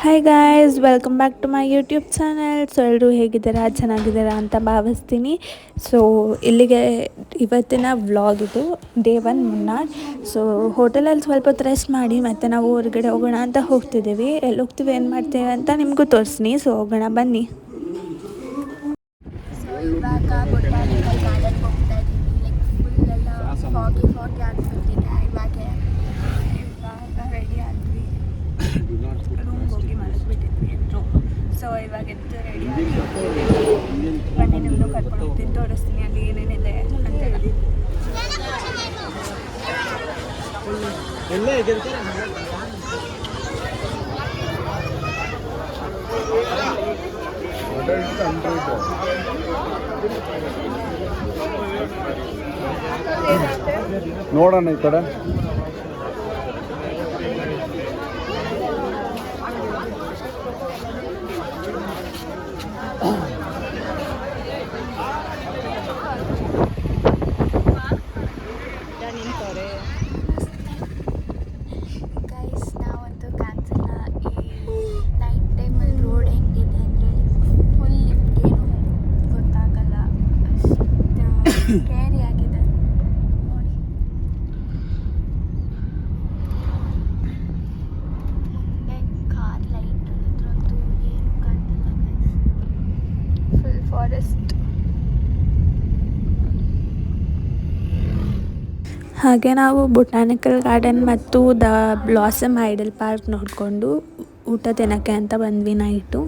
Hi guys welcome back to my YouTube channel so ಎಲ್ಲರೂ ಹೇಗಿದ್ದೀರಾ? ಚೆನ್ನಾಗಿದ್ದೀರಾ ಅಂತ ಭಾವಿಸ್ತೀನಿ. ಸೊ ಇಲ್ಲಿಗೆ ಇವತ್ತಿನ ವ್ಲಾಗ್ ಇದು ಡೇ ಒನ್ ಮುನ್ನಾರ್ ಸೊ ಹೋಟೆಲಲ್ಲಿ ಸ್ವಲ್ಪ ಹೊತ್ತು ರೆಸ್ಟ್ ಮಾಡಿ ಮತ್ತು ನಾವು ಹೊರಗಡೆ ಹೋಗೋಣ ಅಂತ ಹೋಗ್ತಿದ್ದೀವಿ. ಎಲ್ಲಿ ಹೋಗ್ತೀವಿ, ಏನು ಮಾಡ್ತೇವೆ ಅಂತ ನಿಮಗೂ ತೋರಿಸ್ತೀನಿ. ಸೊ ಹೋಗೋಣ, ಬನ್ನಿ ಸೊ ಇವಾಗ ಬೊಟಾನಿಕಲ್ ಗಾರ್ಡನ್ ಹೋಗ್ತಾ ಇದ್ದೀವಿ ಲೈಕ್ ಫುಲ್ ಎಲ್ಲ ಫಾಗಿ ಫಾಗಿ ಆಗಿಬಿಟ್ಟಿದೆ ಇವಾಗ ಇವಾಗ ರೆಡಿ ಆದ್ವಿ ರೂಮ್ಗೆ ಹೋಗಿ ಮಲಗಿಬಿಟ್ಟಿದ್ವಿ ಎದ್ರು ಇವಾಗ ಎದ್ದು ರೆಡಿ ಬನ್ನಿ ನಿಮ್ಮನ್ನು ಕರ್ಕೊಂಡು ತೋರಿಸ್ತೀನಿ ಅಲ್ಲಿ ಏನೇನಿದೆ ಅಂತ ನೋಡೋಣ ಈ ಕಡೆ ಗೈಸ್ ನಾವಂತೂ ಕ್ಯಾನ್ಸಲ್ನ ಈ ನೈಟ್ ಟೈಮಲ್ಲಿ ರೋಡ್ ಹೆಂಗಿದೆ ಅಂದರೆ ಫುಲ್ ಏನು ಗೊತ್ತಾಗಲ್ಲ ಅಷ್ಟು ಕ್ಯಾರಿ ಆಗಿದೆ ನೋಡಿ ಮುಂದೆ ಕಾರ್ ಲೈಟ್ ಅದ್ರಂತೂ ಏನು ಕಾಣ್ತಿಲ್ಲ ಗೈಸ್ ಫುಲ್ ಫಾರೆಸ್ಟ್ ಹಾಗೆ ನಾವು ಬೊಟಾನಿಕಲ್ ಗಾರ್ಡನ್ ಮತ್ತು ದ ಬ್ಲಾಸಮ್ ಐಡಲ್ ಪಾರ್ಕ್ ನೋಡಿಕೊಂಡು ಊಟ ತಿನ್ನೋಕ್ಕೆ ಅಂತ ಬಂದ್ವಿ ನೈಟು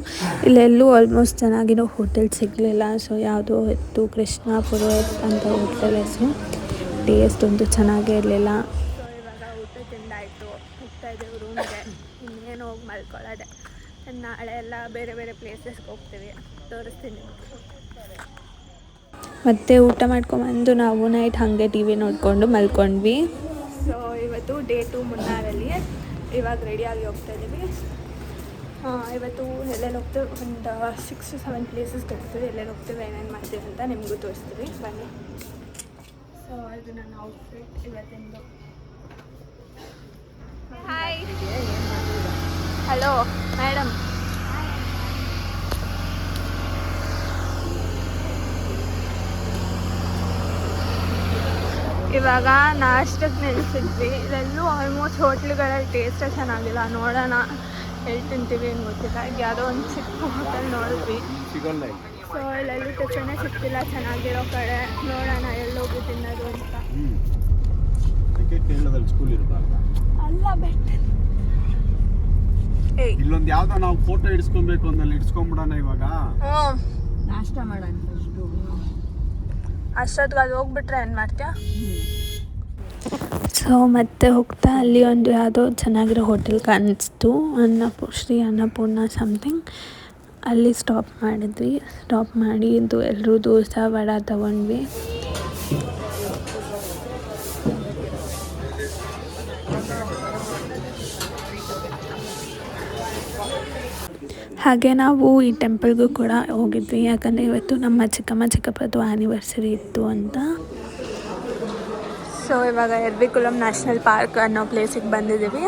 ಇಲ್ಲೆಲ್ಲೂ ಆಲ್ಮೋಸ್ಟ್ ಚೆನ್ನಾಗಿರೋ ಹೋಟೆಲ್ ಸಿಗಲಿಲ್ಲ. ಸೊ ಯಾವುದೋ ಇತ್ತು ಕೃಷ್ಣಾಪುರ ಅಂತ ಹೋಟೆಲ್ ಹೆಸರು. ಟೇಸ್ಟ್ ಒಂದು ಚೆನ್ನಾಗೇ ಇರಲಿಲ್ಲ ಸೊ ಇವಾಗ ಊಟ ತಿಂದಾಯಿತು ಹೋಗ್ತಾ ಇದ್ದೇವೆ ರೂಮ್ಗೆ ಇನ್ನೇನು ಹೋಗಿ ಮಲ್ಕೊಳ್ಳೋದೆ ನಾಳೆ ಎಲ್ಲ ಬೇರೆ ಬೇರೆ ಪ್ಲೇಸಸ್ಗೆ ಹೋಗ್ತೀವಿ ತೋರಿಸ್ತೀನಿ ಮತ್ತೆ ಊಟ ಮಾಡ್ಕೊಂಬಂದು ನಾವು ನೈಟ್ ಹಾಗೆ ಟಿ ವಿ ನೋಡಿಕೊಂಡು ಮಲ್ಕೊಂಡ್ವಿ. ಸೊ ಇವತ್ತು ಡೇ ಟು ಮುನ್ನಾರಲ್ಲಿ ಇವಾಗ ರೆಡಿಯಾಗಿ ಹೋಗ್ತಾ ಇದ್ದೀವಿ ಇವತ್ತು ಎಲ್ಲೆಲ್ಲಿ ಹೋಗ್ತೀವಿ? ಒಂದು ಸಿಕ್ಸ್ ಟು ಸೆವೆನ್ ಪ್ಲೇಸಸ್ ಹೋಗ್ತೀವಿ. ಎಲ್ಲೆಲ್ಲಿ ಹೋಗ್ತೀವಿ ಏನೇನು ಮಾಡ್ತೀವಿ ಅಂತ ನಿಮಗೂ ತೋರಿಸ್ತೀವಿ. ಬನ್ನಿ. ಸೊ ಇದು ನನ್ನ ಔಟ್ಫಿಟ್ ಇವತ್ತಿಂದು. ಹಾಯ್ ಹಲೋ ಮೇಡಮ್ ಇವಾಗ ನಾಷ್ಟಕ್ಕೆ ನೆನೆಸಿದ್ವಿ. ಇದೆಲ್ಲೂ ಆಲ್ಮೋಸ್ಟ್ ಹೋಟ್ಲುಗಳಲ್ಲಿ ಟೇಸ್ಟೇ ಚೆನ್ನಾಗಿಲ್ಲ. ನೋಡೋಣ. ಎಲ್ಲಿ ತಿಂತೀವಿ ಏನು ಗೊತ್ತಿಲ್ಲ. ಈಗ ಯಾವುದೋ ಒಂದು ಚಿಕ್ಕ ಹೋಟೆಲ್ ನೋಡಿದ್ವಿ. ಸೊ ಇಲ್ಲೆಲ್ಲೂ ಟಿಫನೇ ಸಿಕ್ತಿಲ್ಲ ಚೆನ್ನಾಗಿರೋ ಕಡೆ. ನೋಡೋಣ ಎಲ್ಲೋಗಿ ತಿನ್ನೋದು ಅಂತ. ಅಲ್ಲ ಬೆಟ್ಟ. ಇಲ್ಲೊಂದು ಯಾವ್ದೋ ನಾವು ಫೋಟೋ ಇಡ್ಸ್ಕೊಬೇಕು ಅಂದಲ್ಲಿ ಇಡ್ಸ್ಕೊಂಬಿಡೋಣ ಇವಾಗ. ನಾಷ್ಟ ಮಾಡೋಣ ಫಸ್ಟು ಅಷ್ಟೊತ್ತಿಗೆ ಅಲ್ಲಿ ಹೋಗ್ಬಿಟ್ರೆ ಏನು ಮಾಡ್ತೀಯಾ? ಸೊ ಮತ್ತೆ ಹೋಗ್ತಾ ಅಲ್ಲಿ ಒಂದು ಯಾವುದೋ ಚೆನ್ನಾಗಿರೋ ಹೋಟೆಲ್ ಕಾಣಿಸ್ತು ಅನ್ನಪೂ ಶ್ರೀ ಅನ್ನಪೂರ್ಣ ಸಮಥಿಂಗ್ ಅಲ್ಲಿ ಸ್ಟಾಪ್ ಮಾಡಿದ್ವಿ. ಸ್ಟಾಪ್ ಮಾಡಿ ಇದು ಎಲ್ಲರೂ ದೋಸೆ ವಡ ತಗೊಂಡ್ವಿ. ಹಾಗೆ ನಾವು ಈ ಟೆಂಪಲ್ಗೂ ಕೂಡ ಹೋಗಿದ್ವಿ. ಯಾಕಂದರೆ ಇವತ್ತು ನಮ್ಮ ಚಿಕ್ಕಮ್ಮ ಚಿಕ್ಕಪ್ಪದ್ದು ಆ್ಯನಿವರ್ಸರಿ ಇತ್ತು ಅಂತ. ಸೊ ಇವಾಗ ಎರ್ವಿಕುಲಂ ನ್ಯಾಷನಲ್ ಪಾರ್ಕ್ ಅನ್ನೋ ಪ್ಲೇಸಿಗೆ ಬಂದಿದ್ದೀವಿ.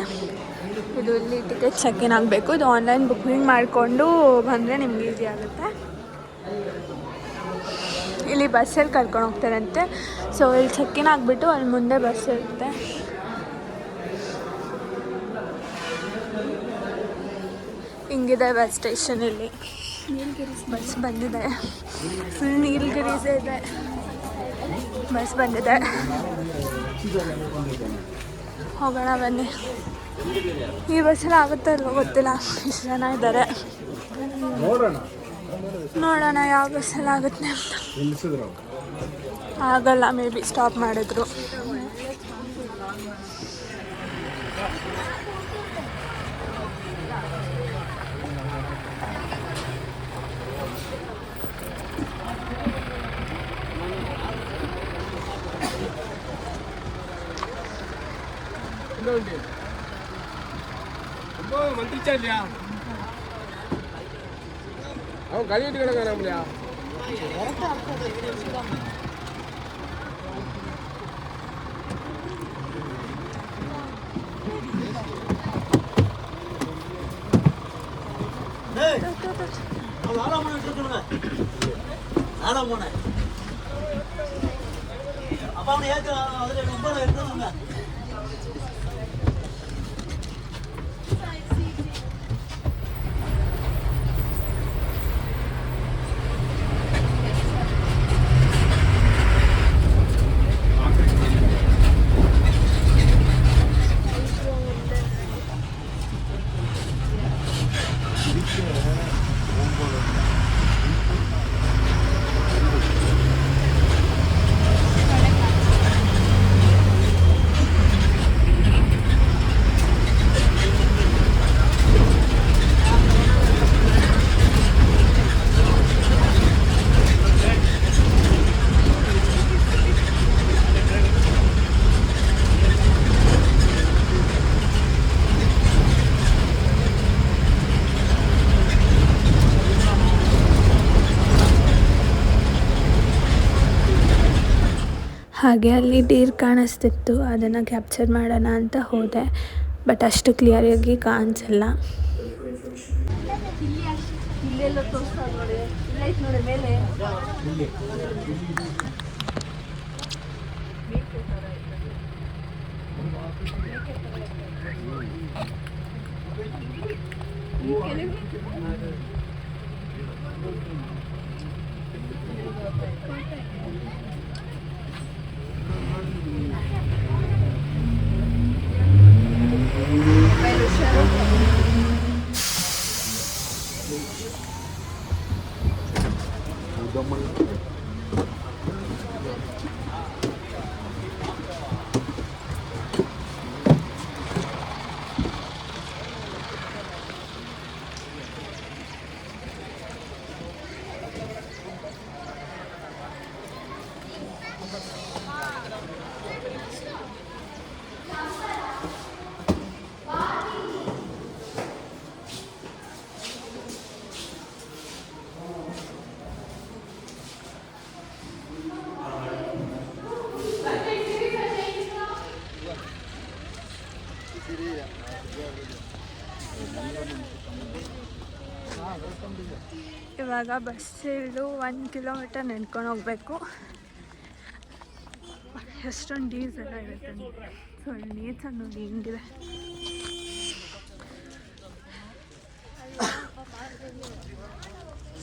ಇದು ಇಲ್ಲಿ ಟಿಕೆಟ್ ಚೆಕ್-ಇನ್ ಆಗಬೇಕು. ಇದು ಆನ್ಲೈನ್ ಬುಕ್ಕಿಂಗ್ ಮಾಡಿಕೊಂಡು ಬಂದರೆ ನಿಮ್ಗೆ ಈಸಿ ಆಗುತ್ತೆ. ಇಲ್ಲಿ ಬಸ್ಸಲ್ಲಿ ಕರ್ಕೊಂಡು ಹೋಗ್ತಾರಂತೆ. ಸೊ ಇಲ್ಲಿ ಚೆಕ್-ಇನ್ ಆಗಿಬಿಟ್ಟು ಅಲ್ಲಿ ಮುಂದೆ ಬಸ್ ಇರುತ್ತೆ. ಹಿಂಗಿದೆ ಬಸ್ ಸ್ಟೇಷನ್ ಇಲ್ಲಿ ನೀಲಗಿರೀಸ್ ಬಸ್ ಬಂದಿದೆ. ಫುಲ್ ನೀಲ್ಗಿರೀಸ್ ಇದೆ. ಬಸ್ ಬಂದಿದೆ. ಹೋಗೋಣ ಬನ್ನಿ. ಈ ಬಸ್ಸಲ್ಲಿ ಆಗುತ್ತೆ ಅಲ್ವ ಗೊತ್ತಿಲ್ಲ. ಇಷ್ಟು ಜನ ಇದ್ದಾರೆ? ನೋಡೋಣ. ಯಾವ ಬಸ್ಸಲ್ಲಿ ಆಗುತ್ತೆ ಅಂತ. ಆಗಲ್ಲ ಮೇ ಬಿ ಸ್ಟಾಪ್ ಮಾಡಿದ್ರು. ఉంది ரொம்ப வந்துருச்சா இல்லையா? அவன் கழுவிட்டு கிடக்க நம்மளையா ஆறாம் போன ஆறாம் போன அப்பா அவனை ஏற்ற அதில் ரொம்ப எடுத்து ಹಾಗೆ ಅಲ್ಲಿ ಡೀರ್ ಕಾಣಿಸ್ತಿತ್ತು ಅದನ್ನು ಕ್ಯಾಪ್ಚರ್ ಮಾಡೋಣ ಅಂತ ಹೋದೆ ಬಟ್ ಅಷ್ಟು ಕ್ಲಿಯರಾಗಿ ಕಾಣಿಸಲ್ಲ ಇಲ್ಲಿ ಅಷ್ಟು ಇಲ್ಲೆಲ್ಲ ತೋರಿಸ್ತಾರೆ ನೋಡಿ ಇಲ್ಲೈತೆ ನೋಡಿ ಮೇಲೆ ಇವಾಗ ಬಸ್ ಇಳಿದು ಒಂದು ಕಿಲೋಮೀಟರ್ ನೆನ್ಕೊಂಡು ಹೋಗ್ಬೇಕು. ಎಷ್ಟೊಂದು ಡೀಸೆಲ್ಲ ಇರುತ್ತೆ ಸೊ ನೇಚರ್ ನೋಡಿ ಹಿಂಗಿದೆ?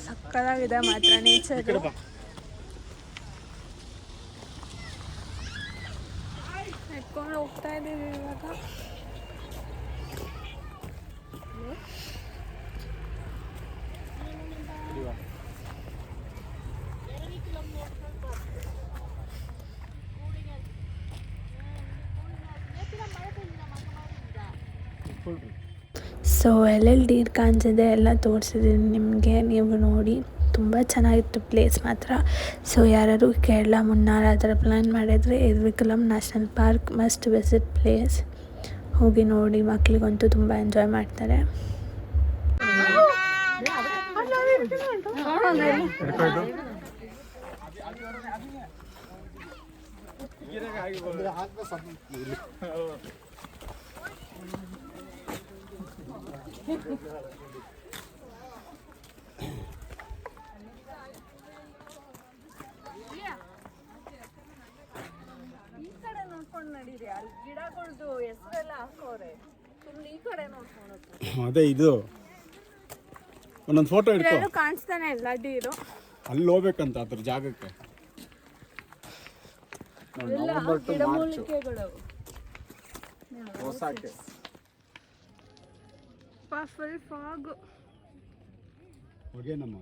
ಸಕ್ಕದಾಗಿದೆ ಮಾತ್ರ ನೇಚರ್ ನಡ್ಕೊಂಡು ಹೋಗ್ತಾ ಇದ್ದೀವಿ ಇವಾಗ ಸೊ ಎಲ್ಲೆಲ್ಲಿ ಡೀರ್ ಕಾಣಿಸಿದೆ ಎಲ್ಲ ತೋರಿಸಿದ್ದೀನಿ ನಿಮಗೆ ನೀವು ನೋಡಿ. ತುಂಬ ಚೆನ್ನಾಗಿತ್ತು ಪ್ಲೇಸ್ ಮಾತ್ರ. ಸೊ ಯಾರು ಕೇರಳ ಮುನ್ನಾರ್ ಆ ಥರ ಪ್ಲ್ಯಾನ್ ಮಾಡಿದರೆ Eravikulam national park must visit place ಹೋಗಿ ನೋಡಿ ಮಕ್ಕಳಿಗಂತೂ ತುಂಬ ಎಂಜಾಯ್ ಮಾಡ್ತಾರೆ. ಈ ಕಡೆ ನೋಡ್ಕೊಂಡು ನಡೀರಿ. ಅಲ್ಲಿ ಹೆಸರೆಲ್ಲ ಹಾಕೋರೆ. ಸುಮ್ಮನೆ ಈ ಕಡೆ ನೋಡ್ಕೊಂಡು ಅದೇ ಇದು. ಒಂದೊಂದು ಫೋಟೋ ಇಡ್ಕೊ ಕಾಣಿಸ್ತಾನೆ ಇಲ್ಲ ಡೀರು ಅಲ್ಲಿ ಹೋಗ್ಬೇಕಂತ ಅದ್ರ ಜಾಗಕ್ಕೆ. ಗಿಡಮೂಲಿಕೆಗಳು ನವೆಂಬರ್ ಹೊಸಕ್ಕೆ ಫುಲ್ ಫಾಗು ಹೋಗೆ ನಮ್ಮ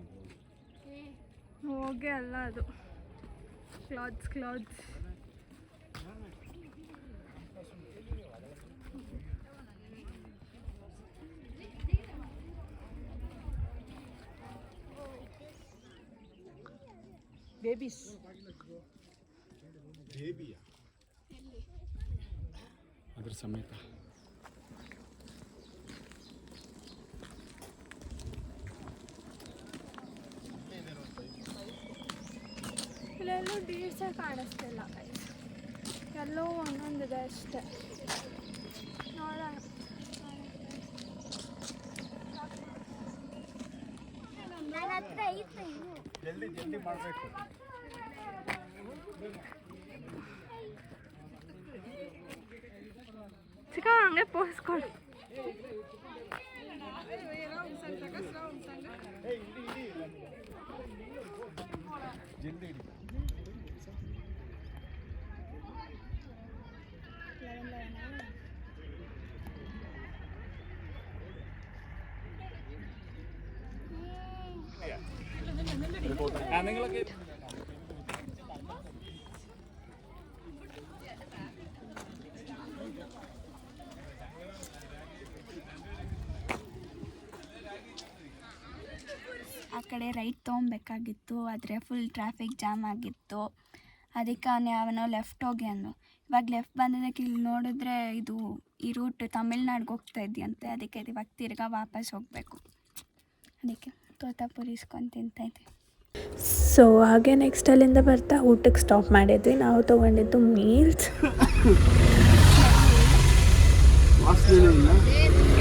ಹೋಗಿ ಅಲ್ಲ ಅದು ಕ್ಲಾತ್ಸ್ ಕ್ಲಾತ್ಸ್ ಬೇಬೀಸ್ ಬೇಬಿಯಾ ಅದ್ರ ಸಮೇತ. ಇಲ್ಲೆಲ್ಲೂ ಡೀರ್ಸೇ ಕಾಣಿಸ್ತಿಲ್ಲ ಎಲ್ಲೋ ಒಂದೊಂದಿದೆ ಅಷ್ಟೇ. ನೋಡೋಣ. ಜಲ್ದಿ ಜಲ್ದಿ ಮಾಡಬೇಕು. ಚಿಕ್ಕ ಹಂಗೆ ಪೋಸ್ಕೊಡು ಜಲ್ದಿ ಆ ಕಡೆ ರೈಟ್ ತೊಗೊಬೇಕಾಗಿತ್ತು, ಆದರೆ ಫುಲ್ ಟ್ರಾಫಿಕ್ ಜಾಮ್ ಆಗಿತ್ತು. ಅದಕ್ಕೆ ಅವನು ಲೆಫ್ಟ್ ಹೋಗಿ ಅಂದು ಇವಾಗ ಲೆಫ್ಟ್ ಬಂದಿದ್ದಕ್ಕೆ ಇಲ್ಲಿ ನೋಡಿದ್ರೆ ಇದು ಈ ರೂಟ್ ತಮಿಳ್ನಾಡಿಗೆ ಹೋಗ್ತಾ ಇದೆಯಂತೆ, ಅದಕ್ಕೆ ಇವಾಗ ತಿರ್ಗಾ ವಾಪಸ್ ಹೋಗಬೇಕು. ಅದಕ್ಕೆ ತೋತಾಪುರಿ ಇಸ್ಕೊಂಡು ತಿಂತೈತೆ ಸೊ ಹಾಗೆ ನೆಕ್ಸ್ಟ್ ಅಲ್ಲಿಂದ ಬರ್ತಾ ಊಟಕ್ಕೆ ಸ್ಟಾಪ್ ಮಾಡಿದ್ವಿ. ನಾವು ತೊಗೊಂಡಿದ್ದು ಮೀಲ್ಸ್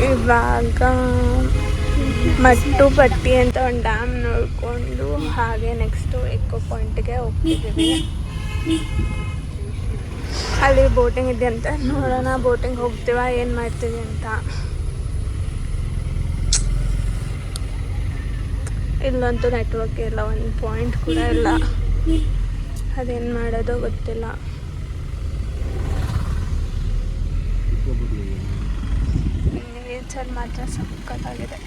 ಇವಾಗ ಮಟ್ಟು ಪಟ್ಟಿ ಅಂತ ಒಂದು ಡ್ಯಾಮ್ ನೋಡಿಕೊಂಡು ಹಾಗೆ ನೆಕ್ಸ್ಟು ಎಕೋ ಪಾಯಿಂಟ್ಗೆ ಹೋಗ್ತಿದ್ದೀವಿ. ಅಲ್ಲಿ ಬೋಟಿಂಗ್ ಇದೆ ಅಂತ ನೋಡೋಣ ಬೋಟಿಂಗ್ ಹೋಗ್ತೀವ, ಏನು ಮಾಡ್ತೀವಿ ಅಂತ. ಇಲ್ಲಂತೂ ನೆಟ್ವರ್ಕ್ ಇಲ್ಲ ಒಂದು ಪಾಯಿಂಟ್ ಕೂಡ ಇಲ್ಲ. ಅದೇನು ಮಾಡೋದು ಗೊತ್ತಿಲ್ಲ. ನೇಚರ್ ಮಾತ್ರ ಸಕ್ಕತ್ತಾಗಿದೆ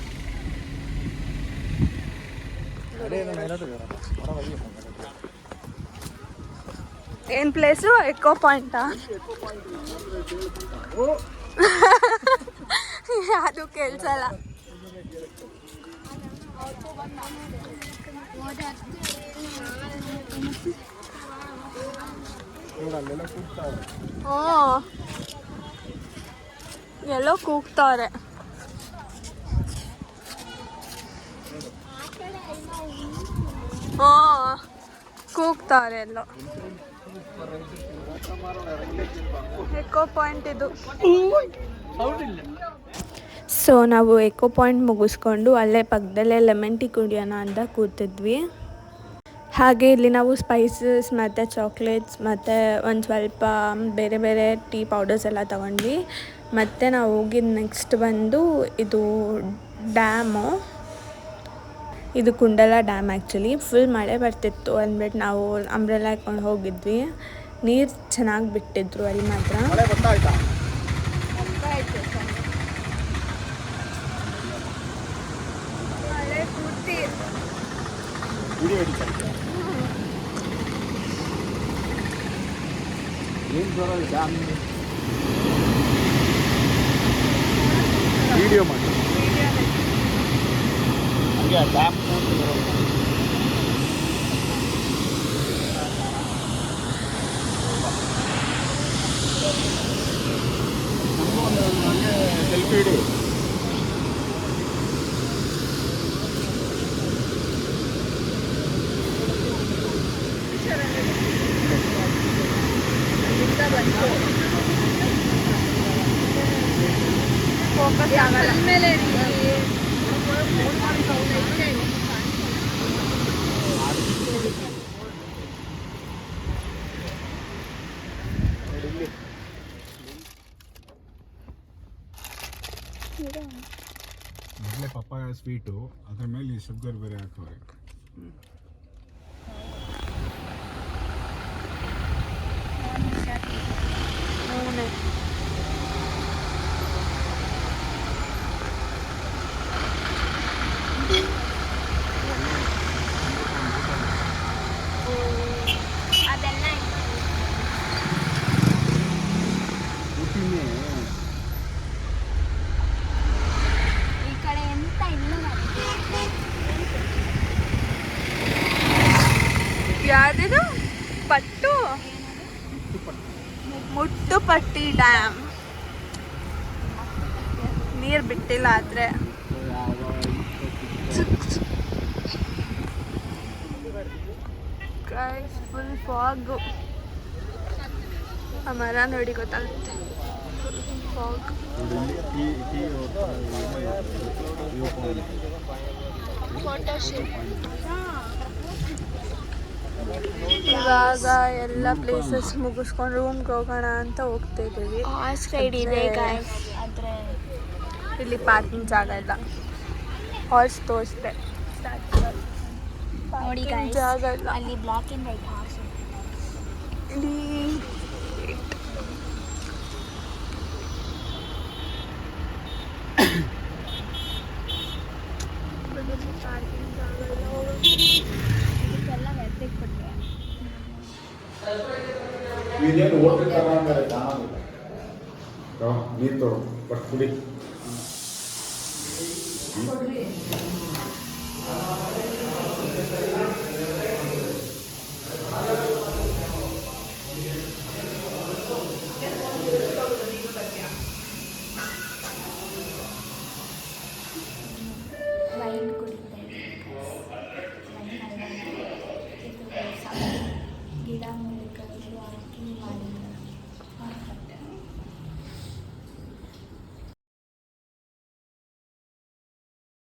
ಏನು ಪ್ಲೇಸು ಎಕೋ ಪಾಯಿಂಟಾ ಅದು ಕೇಳಿಸಲ್ಲ. ಹ್ಞೂ ಎಲ್ಲೋ ಕೂಗ್ತಾವ್ರೆ. ಹ್ಞೂ ಕೂಗ್ತಾರೆ ಎಲ್ಲೋ. ಎಕೋ ಪಾಯಿಂಟ್ ಇದು. ಸೊ ನಾವು ಎಕೋ ಪಾಯಿಂಟ್ ಮುಗಿಸ್ಕೊಂಡು ಅಲ್ಲೇ ಪಕ್ಕದಲ್ಲೇ ಲೆಮನ್ ಟೀ ಕುಡಿಯೋಣ ಅಂತ ಕೂತಿದ್ವಿ. ಹಾಗೆ ಇಲ್ಲಿ ನಾವು ಸ್ಪೈಸಸ್ ಮತ್ತು ಚಾಕ್ಲೇಟ್ಸ್ ಮತ್ತು ಒಂದು ಸ್ವಲ್ಪ ಬೇರೆ ಬೇರೆ ಟೀ ಪೌಡರ್ಸ್ ಎಲ್ಲ ತೊಗೊಂಡ್ವಿ. ಮತ್ತು ನಾವು ಹೋಗಿದ್ದು ನೆಕ್ಸ್ಟ್ ಬಂದು ಇದು ಡ್ಯಾಮು ಇದು ಕುಂಡಲ ಡ್ಯಾಮ್ ಆ್ಯಕ್ಚುಲಿ ಫುಲ್ ಮಳೆ ಬರ್ತಿತ್ತು ಅಂದ್ಬಿಟ್ಟು ನಾವು ಅಂಬ್ರೆಲ್ಲ ಹಾಕ್ಕೊಂಡು ಹೋಗಿದ್ವಿ. ನೀರು ಚೆನ್ನಾಗಿ ಬಿಟ್ಟಿದ್ರು ಅಲ್ಲಿ ಮಾತ್ರ. ಮಳೆ ಗೊತ್ತಾಯ್ತಾ ವಿಡಿಯೋ ಹಿಡಿತಾ ಏನು ಬರೋದು ಡ್ಯಾಮ್ ವಿಡಿಯೋ ಮಾಡಿ ಹಂಗೆ ಡ್ಯಾಮ್ ಸೆಲ್ಫಿ ಹಿಡಿ ಮೊದಲೇ ಪಪ್ಪಾಯ ಸ್ವೀಟು ಅದ್ರ ಮೇಲೆ ಈ ಶುಗರ್ ಬೇರೆ ಹಾಕೋರೆ ಅದೆಲ್ಲ ಊಟಿನೇ ಈ ಕಡೆ ಎಂತ ಇಲ್ಲ ಯಾವ್ದಿದು ಪಟ್ಟು ಮುಟ್ಟುಪಟ್ಟಿ ಡ್ಯಾಮ್ ನೀರು ಬಿಟ್ಟಿಲ್ಲ ಆದರೆ ಫುಲ್ ಫಾಗು. ಆ ಮರ ನೋಡಿ ಗೊತ್ತಾಗುತ್ತೆ. ಫಾಗ್. ಫೋಟೋಶೂಟ್ ಇವಾಗ ಎಲ್ಲ ಪ್ಲೇಸಸ್ ಮುಗಿಸ್ಕೊಂಡು ರೂಮ್ಗೆ ಹೋಗೋಣ ಅಂತ ಹೋಗ್ತಾ ಇದ್ದೀವಿ. ಇಲ್ಲಿ ಪಾರ್ಕಿಂಗ್ ಜಾಗ ಇಲ್ಲ. ಹಾಲ್ಸ್ ತೋರಿಸ್ದೆ. ನೋಡಿ ಜಾಗ ಇಲ್ಲ. ಅಲ್ಲಿ ಬ್ಲಾಕ್ ಆ್ಯಂಡ್ ವೈಟ್ ಹಾರ್ಸ್ ಇಲ್ಲಿ ಪಾರ್ಕಿಂಗ್ ಜಾಗ ಇಲ್ಲ ಹೋಗೋಕೆ. ಇದಕ್ಕೆಲ್ಲ ಮೆಟ್ರಿಕ್ ಕೊಟ್ಟರೆ ಇದೇನು ಹೋಟೆಲ್ ತರ ಅಂದರೆ ಕಾಣೋದಿಲ್ಲ ನೀರು ತೊಗೊಳು ಬಟ್ ಕುಡಿ